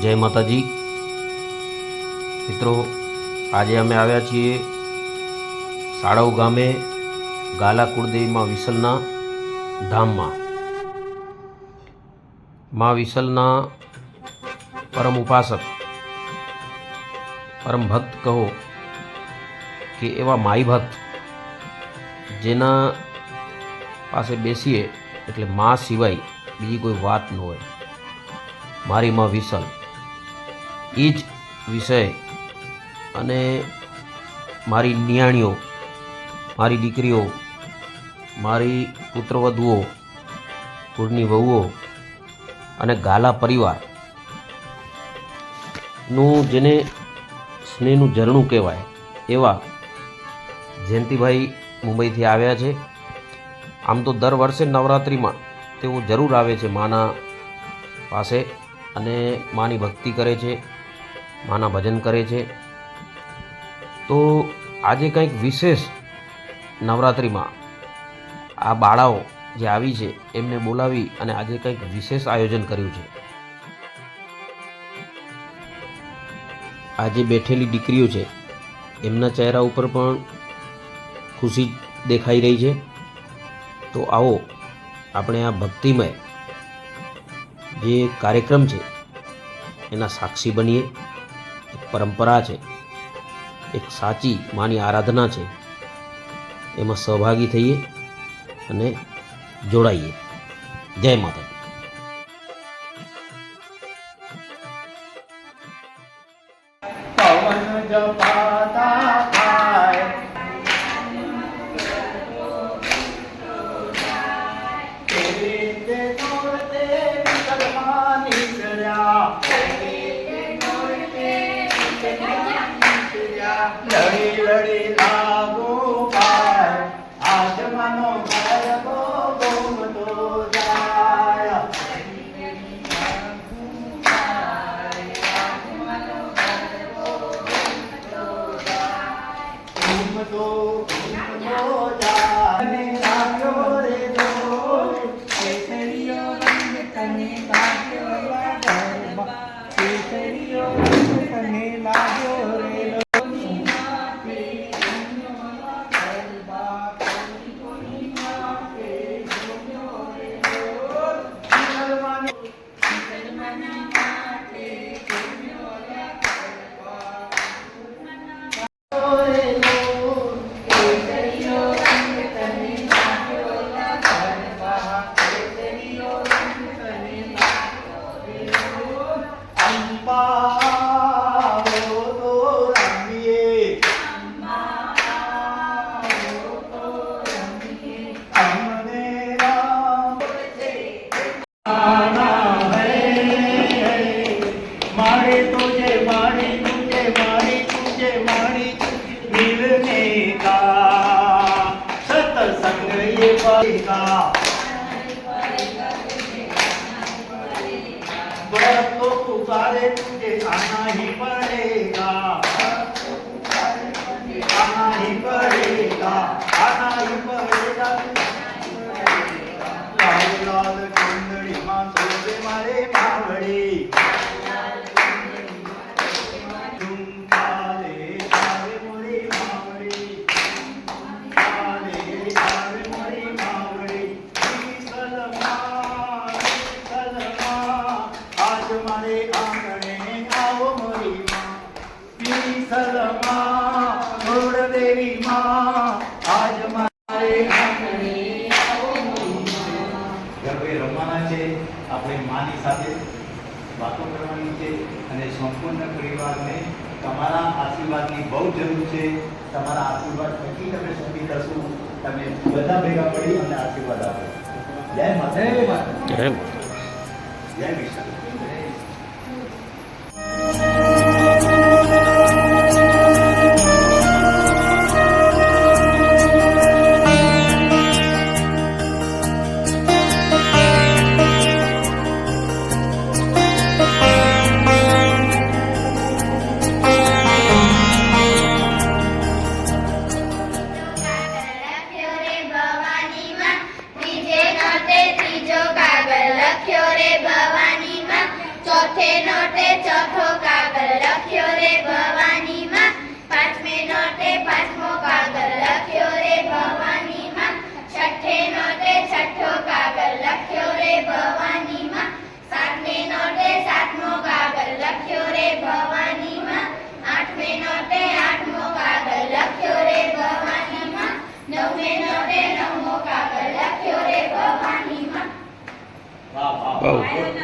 જય માતાજી. મિત્રો, આજે અમે આવ્યા છીએ સાળવ ગામે ગાલા કુળદેવીમાં વિસલના ધામમાં. મા વિસલના પરમ ઉપાસક, પરમ ભક્ત કહો કે એવા માઈ ભક્ત જેના પાસે બેસીએ એટલે મા સિવાય બીજી કોઈ વાત ન હોય. મારી માં વિસલ. એ જ વિષય. અને મારી નિયાણીઓ, મારી દીકરીઓ, મારી પુત્રવધુઓ, કુળની વહુઓ અને ગાલા પરિવારનું જેને સ્નેહનું ઝરણું કહેવાય, એવા જયંતિભાઈ મુંબઈથી આવ્યા છે. આમ તો દર વર્ષે નવરાત્રિમાં તેઓ જરૂર આવે છે માના પાસે અને માની ભક્તિ કરે છે. માના ભજન કરે છે. તો આજે કંઈક વિશેષ નવરાત્રિમાં આ બાળાઓ જે આવી છે એમને બોલાવી અને આજે કંઈક વિશેષ આયોજન કર્યું છે. આજે બેઠેલી દીકરીઓ છે, એમના ચહેરા ઉપર પણ ખુશી દેખાઈ રહી છે. તો આવો આપણે આ ભક્તિમય જે કાર્યક્રમ છે, એના સાક્ષી બનીએ. પરંપરા છે. એક સાચી માની આરાધના છે. એમાં સહભાગી થઈએ અને જોડાઈએ. જય માતા પવન તને લાગ્યો દીપલિકા બરફ તો ઉતારે તુજે આના સંપૂર્ણ પરિવારને તમારા આશીર્વાદની બહુ જરૂર છે. તમારા આશીર્વાદ થકી તમે સુખી થશો તમે બધા ભેગા પડી અને આશીર્વાદ આપો. જય માતા જય માતા જય માતા જય વિશાલ. Oh.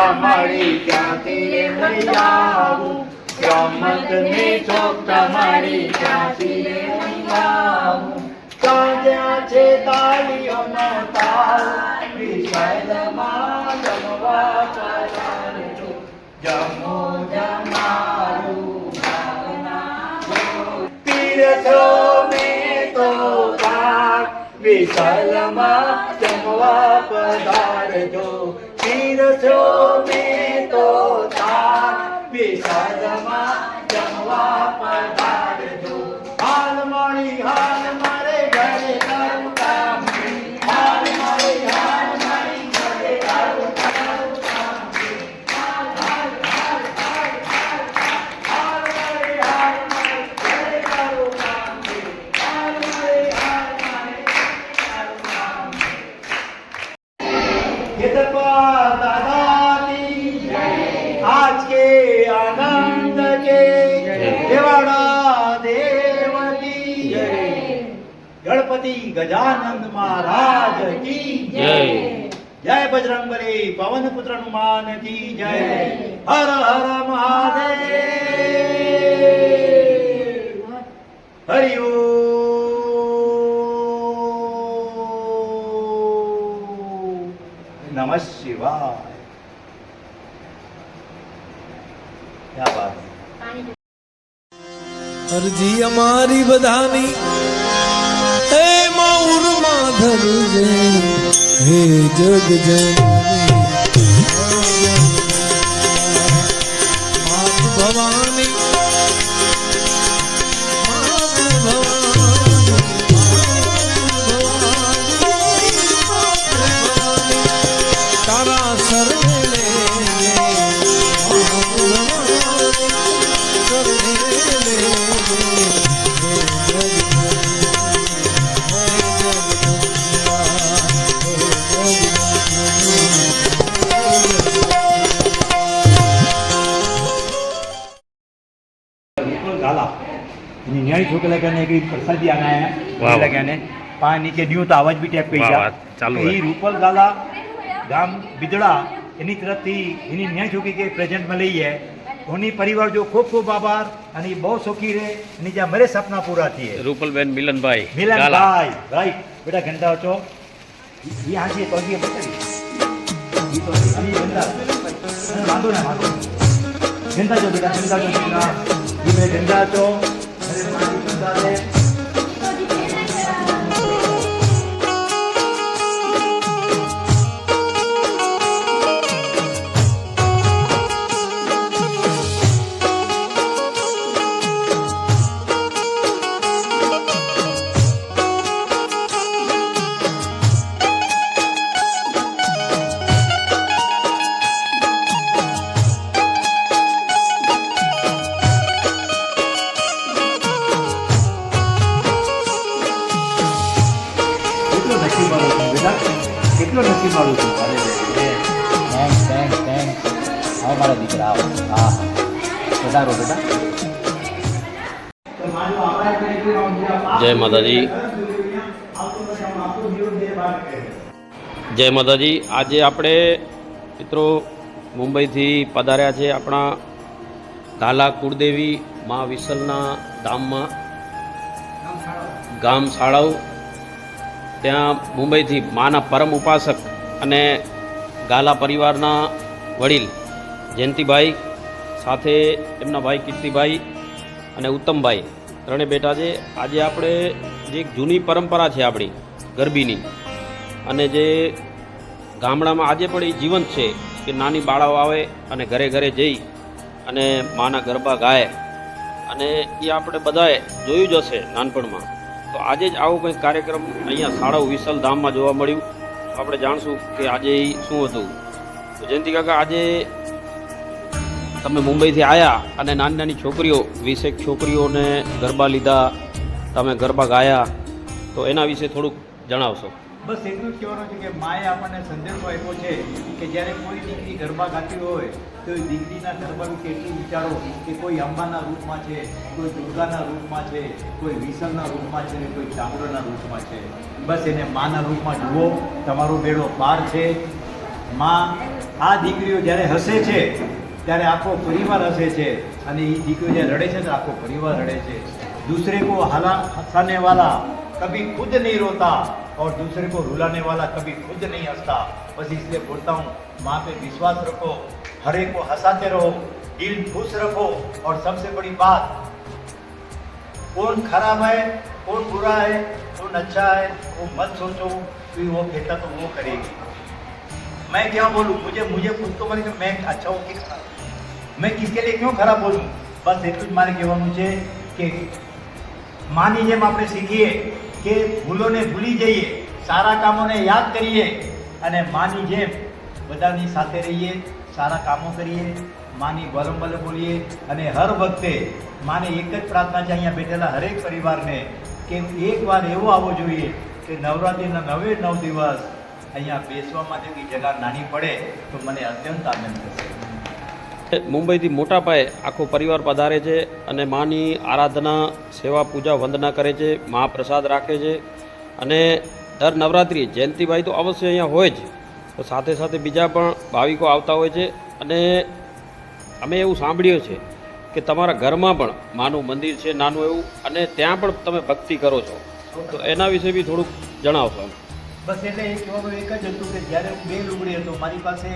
ચોકટા મારી ક્યાંથી લઈ આવું? રમતને ચોકટા તમારી ક્યાંથી લઈ આવું? સાંજ્યા છે તાળીઓનો તાલ વિશાલમાં જમવા પધારજો. જમો જમારું પીરસો મેં તો પાક વિશાલમાં જમવા પધારજો. પીરસો મેં તો તાક વિશાલમાં જમવા પધારજો બજરંગબલી પવન પુત્રનું માન કી જય. હર હર મહાદેવ. હરિયો નમઃ શિવાય. ક્યાં વાત અરજી અમારી બધાની. માધવ જય હે જગ જનની यानी न्याय ठोके लगा ने एक प्रसादी आना है वाह, वाह। लगा ने पा नीचे ड्यू तो आवाज भी टेप वाह, गई वाह, चालू है। ये रूपल गाला ગામ બિદડા એની તરફથી એની ન્યાય ચોકી કે પ્રેઝન્ટમાં લઈ है उन्हीं परिवार जो खूब खूब आभार અને ઈ બહુ સુખી રહે અને જ્યાં મરે સપના પૂરા થઈએ રૂપલબેન મિલનભાઈ મિલન ગાલા. ભાઈ રાઈટ બેટા ઘંટા છો ઈ હાજી તો હજી બતાવી ઈ તો હજી ઘંટા અને વાંધો ના વાંધો ના. ઘંટા છો બેટા ઘંટા છો દીકરા ઈ બે ઘંટા છો અરે મારી જય માતાજી. જય માતાજી. આજે આપણે મિત્રો મુંબઈથી પધાર્યા છે આપણા ગાલા કુળદેવી મા વિસલના ધામમાં. ગામ શાળાઓ ત્યાં મુંબઈથી માના પરમ ઉપાસક અને ગાલા પરિવારના વડીલ જયંતિભાઈ સાથે એમના ભાઈ કીર્તિભાઈ અને ઉત્તમભાઈ ત્રણે બેઠા છે. આજે આપણે જે જૂની પરંપરા છે આપણી, ગરબીની, અને જે ગામડામાં આજે પણ એ જીવંત છે કે નાની બાળાઓ આવે અને ઘરે ઘરે જઈ અને માના ગરબા ગાય. અને એ આપણે બધાએ જોયું જ હશે નાનપણમાં. તો આજે જ આવો કંઈક કાર્યક્રમ અહીંયા શાળાઓ વિશાલ ધામમાં જોવા મળ્યું. આપણે જાણશું કે આજે શું હતું. તો જયંતિ કાકા, આજે તમે મુંબઈથી આવ્યા અને નાની નાની છોકરીઓ, વીસેક છોકરીઓને ગરબા લીધા, તમે ગરબા ગાયા, તો એના વિશે થોડુંક જણાવશો. બસ એટલું જ કહેવાનું છે કે માએ આપણને સંદેશો આપ્યો છે કે જ્યારે કોઈ દીકરી ગરબા ગાતી હોય, તો એ દીકરીના ગરબા વિશે એટલું વિચારો કે કોઈ અંબાના રૂપમાં છે, કોઈ દુર્ગાના રૂપમાં છે, કોઈ વિસલના રૂપમાં છે, કોઈ ચામડાના રૂપમાં છે. બસ એને માના રૂપમાં જુઓ, તમારો બેડો પાર છે. માં, આ દીકરીઓ જ્યારે હસે છે ત્યારે આખો પરિવાર હસે છે અને એ દીકરીઓ જ્યારે રડે છે તો આખો પરિવાર રડે છે दूसरे को हला हंसाने वाला कभी खुद नहीं रोता और दूसरे को रुलाने वाला कभी खुद नहीं हंसता बस इसलिए बोलता हूँ माँ पे विश्वास रखो हर एक को हंसाते रहो दिल खुश रखो और सबसे बड़ी बात कौन खराब है कौन बुरा है कौन अच्छा है वो मत सोचो कि वो कहता तो वो करेगी मैं क्या बोलूँ मुझे मुझे खुद तो મને કે मैं अच्छा हूँ कि खराब मैं किसके लिए क्यों खराब बोलूँ બસ એટલું જ મારે કહેવાનું છે કે માની જેમ આપણે શીખીએ કે ભૂલોને ભૂલી જઈએ સારા કામોને યાદ કરીએ અને માની જેમ બધાની સાથે રહીએ સારા કામો કરીએ માની વરંબલ બોલીએ અને હર વખતે માને એક જ પ્રાર્થના છે અહીંયા બેઠેલા હરેક પરિવારને કે એકવાર એવો આવવો જોઈએ કે નવરાત્રિના નવે નવ દિવસ અહીંયા બેસવા માટેની જગા નાની પડે તો મને અત્યંત આનંદ થશે. મુંબઈથી મોટા પાયે આખો પરિવાર પધારે છે અને માની આરાધના, સેવા પૂજા, વંદના કરે છે, મહાપ્રસાદ રાખે છે. અને દર નવરાત્રિ જયંતિભાઈ તો અવશ્ય અહીંયા હોય જ. તો સાથે સાથે બીજા પણ ભાવિકો આવતા હોય છે. અને અમે એવું સાંભળ્યું છે કે તમારા ઘરમાં પણ માનું મંદિર છે, નાનું એવું, અને ત્યાં પણ તમે ભક્તિ કરો છો. તો એના વિશે બી થોડુંક જણાવશો. બસ એટલે એ કહેવાનું એક જ હતું કે જ્યારે હું બે લુગડી હતો, મારી પાસે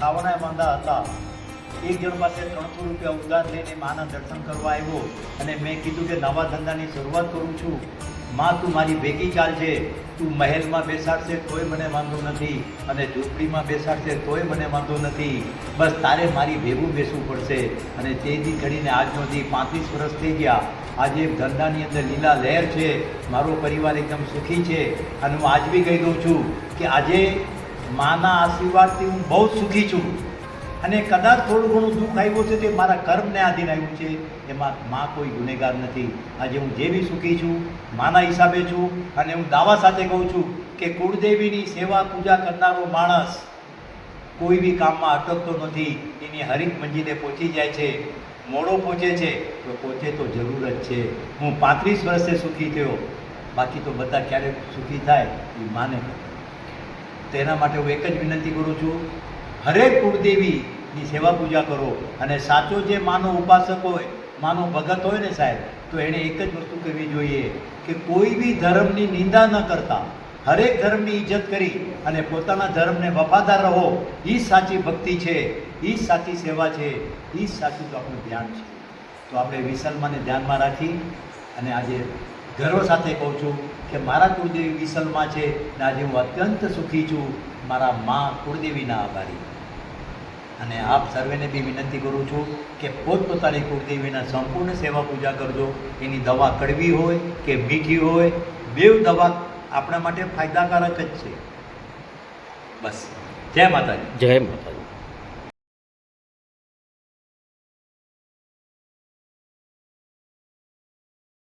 ખાવાના માંદા હતા. એક જણ પાસે ત્રણસો રૂપિયા ઉધાર લઈને માના દર્શન કરવા આવ્યો અને મેં કીધું કે નવા ધંધાની શરૂઆત કરું છું. માં, તું મારી ભેગી ચાલજે. તું મહેલમાં બેસાડશે તોય મને વાંધો નથી અને ઝૂંપડીમાં બેસાડશે તોય મને વાંધો નથી. બસ તારે મારી ભેગું બેસવું પડશે. અને તેથી ઘડીને આજ સુધી પાંત્રીસ વર્ષ થઈ ગયા. આજે ધંધાની અંદર લીલા લહેર છે, મારો પરિવાર એકદમ સુખી છે અને હું આજ બી કહી દઉં છું કે આજે માના આશીર્વાદથી હું બહુ સુખી છું. અને કદાચ થોડું ઘણું દુઃખ આવ્યું છે તે મારા કર્મને આધીન આવ્યું છે, એમાં માં કોઈ ગુનેગાર નથી. આજે હું જે બી સુખી છું, માના હિસાબે છું અને હું દાવા સાથે કહું છું કે કુળદેવીની સેવા પૂજા કરનારો માણસ કોઈ બી કામમાં અટકતો નથી, એની હરીક મંજીને પહોંચી જાય છે. મોડો પહોંચે છે, તો પહોંચે તો જરૂર જ છે. હું પાંત્રીસ વર્ષે સુખી થયો. બાકી તો બધા ક્યારેક સુખી થાય એ માને તેના માટે હું એક જ વિનંતી કરું છું, હરેક કુળદેવીની સેવા પૂજા કરો અને સાચો જે માનો ઉપાસક હોય, માનો ભગત હોય ને સાહેબ, તો એણે એક જ વસ્તુ કરવી જોઈએ કે કોઈ બી ધર્મની નિંદા ન કરતા. હરેક ધર્મની ઇજ્જત કરી અને પોતાના ધર્મને વફાદાર રહો એ સાચી ભક્તિ છે. એ સાચી સેવા છે એ સાચું તો આપણું ધ્યાન છે. તો આપણે વિસલમાને ધ્યાનમાં રાખી અને આજે ગર્વ સાથે કહું છું કે મારા કુળદેવી વિસલમાં છે ને આજે હું અત્યંત સુખી છું. મારા મા કુળદેવીના આભારી. અને આપ સર્વેને બી વિનંતી કરું છું કે પોતપોતાની કુળદેવીના સંપૂર્ણ સેવા પૂજા કરજો. એની દવા કડવી હોય કે મીઠી હોય, બેવ દવા આપણા માટે ફાયદાકારક જ છે. બસ. જય માતાજી. જય માતાજી.